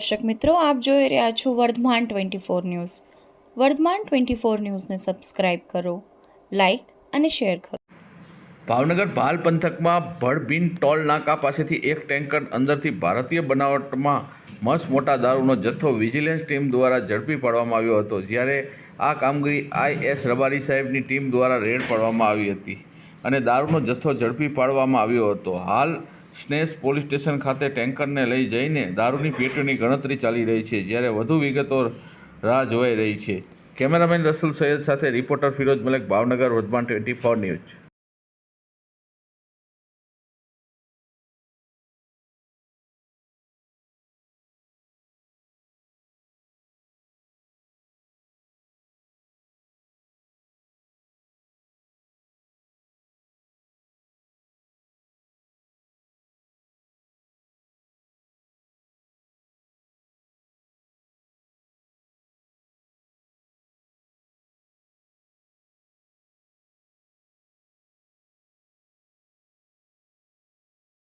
દર્શક મિત્રો, આપ જોઈ રહ્યા છો Vardhman twenty four news. Vardhman twenty four ન્યૂઝને સબસ્ક્રાઇબ કરો, લાઇક અને શેર કરો. ભાવનગર ભાલ પંથકમાં ભડભીન ટોલ નાકા પાસેથી એક ટેન્કર અંદરથી ભારતીય બનાવટમાં મસ મોટા દારૂનો જથ્થો વિજિલન્સ ટીમ દ્વારા ઝડપી પાડવામાં આવ્યો હતો, જ્યારે આ કામગીરી આઈએસ રબારી સાહેબની ટીમ દ્વારા રેડ પાડવામાં આવી હતી અને દારૂનો જથ્થો ઝડપી પાડવામાં આવ્યો હતો. હાલ સ્નેસ પોલીસ સ્ટેશન ખાતે ટેન્કરને લઈ જઈને દારૂની પેટીઓની ગણતરી ચાલી રહી છે, જ્યારે વધુ વિગતો રાહ જોવાઈ રહી છે. કેમેરામેન રસુલ સૈયદ સાથે reporter Firoj Malek, Bhavnagar Vardhman twenty four news.